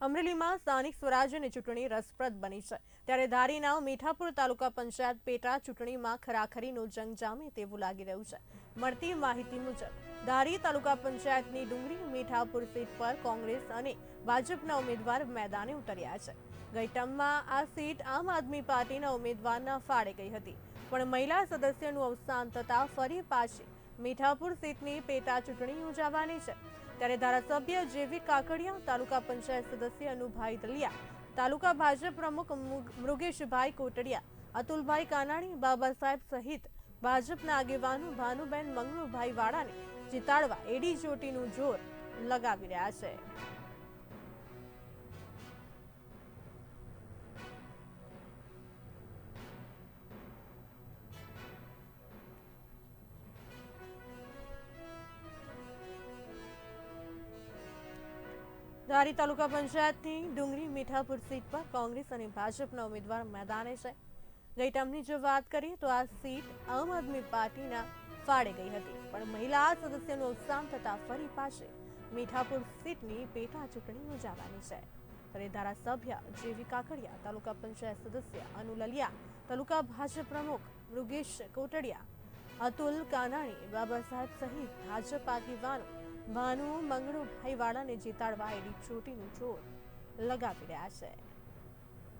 અમરેલીમાં સ્થાનિક સ્વરાજ્યની ચૂંટણી રસપ્રદ બની છે. ત્યારે ધારીના મીઠાપુર તાલુકા પંચાયત પેટા ચૂંટણીમાં ખરાખરીનો જંગ જામે તેવું લાગી રહ્યું છે. મળતી માહિતી મુજબ, ધારી તાલુકા પંચાયતની ડુંગળી મીઠાપુર સીટ પર કોંગ્રેસ અને ભાજપના ઉમેદવાર મેદાને ઉતર્યા છે. ગઈ આ સીટ આમ આદમી પાર્ટીના ઉમેદવારના ફાળે ગઈ હતી. પણ મહિલા સદસ્યનું અવસાન થતાં ફરી પાછી મીઠાપુર સીટની પેટા ચૂંટણી યોજાવાની છે. ત્યારે ધારાસભ્ય જેવી કાકડિયા તાલુકા પંચાયત સદસ્ય અનુભાઈ દલિયા, તાલુકા ભાજપ પ્રમુખ મૃગેશભાઈ કોટડિયા, અતુલભાઈ કાનાણી બાબા સાહેબ સહિત ભાજપના આગેવાનો ભાનુબેન મંગળુભાઈ વાળાને જીતાડવા એડી ચોટીનું જોર લગાવી રહ્યા છે. ધારી તાલુકા પંચાયતની ડુંગરી મીઠાપુર સીટ પર કોંગ્રેસ અને ભાજપના ઉમેદવાર મેદાને છે. ગઈ ટર્મની જો વાત કરીએ તો આ સીટ આમ આદમી પાર્ટીના ફાળે ગઈ હતી. પણ મહિલા સદસ્યનું અવસાન થતા ફરી પાછી મીઠાપુર સીટની પેટા ચૂંટણી યોજાવાની છે. ત્યારે ધારાસભ્ય જેવી કાકડિયા, તાલુકા પંચાયત સદસ્ય અનુ લલિયા તાલુકા ભાજપ પ્રમુખ મૃગેશ કોટડિયા, અતુલ કાનાણી બાબા સાહેબ સહિત ભાજપ આગેવાનો ભાનુ મંગળુભાઈ વાળાને જીતાડવા એડી ચોટીનું જોર લગાવી રહ્યા છે.